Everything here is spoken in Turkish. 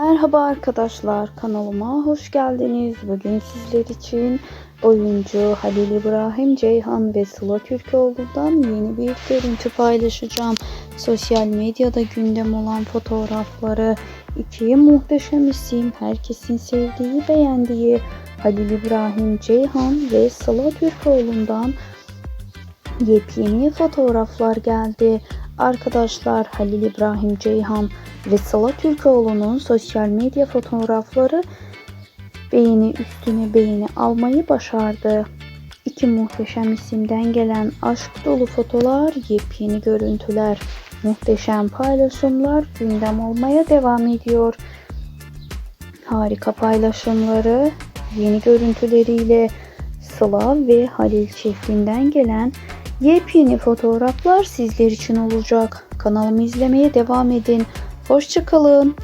Merhaba arkadaşlar kanalıma hoş geldiniz. Bugün sizler için oyuncu Halil İbrahim Ceyhan ve Sıla Türkoğlu'dan yeni bir görüntü paylaşacağım. Sosyal medyada gündem olan fotoğrafları iki muhteşem isim herkesin sevdiği beğendiği Halil İbrahim Ceyhan ve Sıla Türkoğlu'ndan yepyeni fotoğraflar geldi. Arkadaşlar Halil İbrahim Ceyhan ve Sıla Türkoğlu'nun sosyal medya fotoğrafları beğeni üstüne beğeni almayı başardı. İki muhteşem isimden gelen aşk dolu fotolar, yepyeni görüntüler, muhteşem paylaşımlar gündem olmaya devam ediyor. Harika paylaşımları, yeni görüntüleriyle Sıla ve Halil çiftinden gelen yepyeni fotoğraflar sizler için olacak. Kanalımı izlemeye devam edin. Hoşçakalın.